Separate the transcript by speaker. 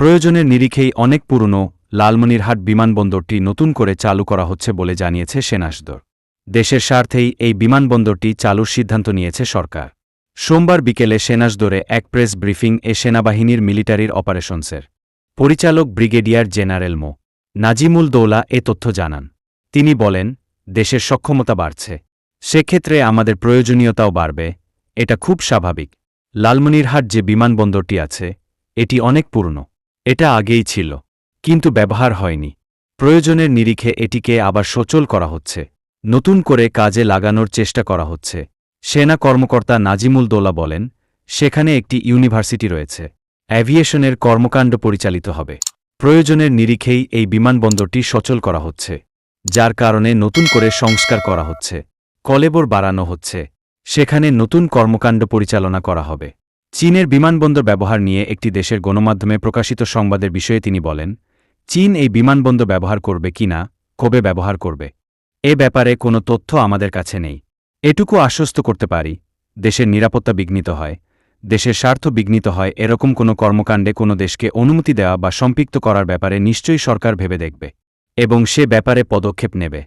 Speaker 1: প্রয়োজনের নিরিখেই অনেক পুরনো লালমনিরহাট বিমানবন্দরটি নতুন করে চালু করা হচ্ছে বলে জানিয়েছে সেনাসদর দেশের স্বার্থেই এই বিমানবন্দরটি চালুর সিদ্ধান্ত নিয়েছে সরকার। সোমবার বিকেলে সেনাসদরে এক প্রেস ব্রিফিং এ সেনাবাহিনীর মিলিটারির অপারেশনসের পরিচালক ব্রিগেডিয়ার জেনারেল মো. নাজিমুল দৌলা এ তথ্য জানান। তিনি বলেন, দেশের সক্ষমতা বাড়ছে। সেক্ষেত্রে আমাদের প্রয়োজনীয়তাও বাড়বে। এটা খুব স্বাভাবিক। লালমনিরহাট যে বিমানবন্দরটি আছে, এটি অনেক পুরনো। এটা আগেই ছিল, কিন্তু ব্যবহার হয়নি। প্রয়োজনের নিরিখে এটিকে আবার সচল করা হচ্ছে, নতুন করে কাজে লাগানোর চেষ্টা করা হচ্ছে। সেনা কর্মকর্তা নাজিমুল দোলা বলেন, সেখানে একটি ইউনিভার্সিটি রয়েছে, অ্যাভিয়েশনের কর্মকাণ্ড পরিচালিত হবে। প্রয়োজনের নিরিখেই এই বিমানবন্দরটি সচল করা হচ্ছে, যার কারণে নতুন করে সংস্কার করা হচ্ছে, কলেবর বাড়ানো হচ্ছে, সেখানে নতুন কর্মকাণ্ড পরিচালনা করা হবে। চীনের বিমানবন্দর ব্যবহার নিয়ে একটি দেশের গণমাধ্যমে প্রকাশিত সংবাদের বিষয়ে তিনি বলেন, চীন এই বিমানবন্দর ব্যবহার করবে কিনা কবে ব্যবহার করবে? এ ব্যাপারে কোনো তথ্য আমাদের কাছে নেই। এটুকু আশ্বস্ত করতে পারি, দেশের নিরাপত্তা বিঘ্নিত হয়, দেশের স্বার্থ বিঘ্নিত হয়, এরকম কোনো কর্মকাণ্ডে কোনো দেশকে অনুমতি দেওয়া বা সম্পৃক্ত করার ব্যাপারে নিশ্চয়ই সরকার ভেবে দেখবে এবং সে ব্যাপারে পদক্ষেপ নেবে।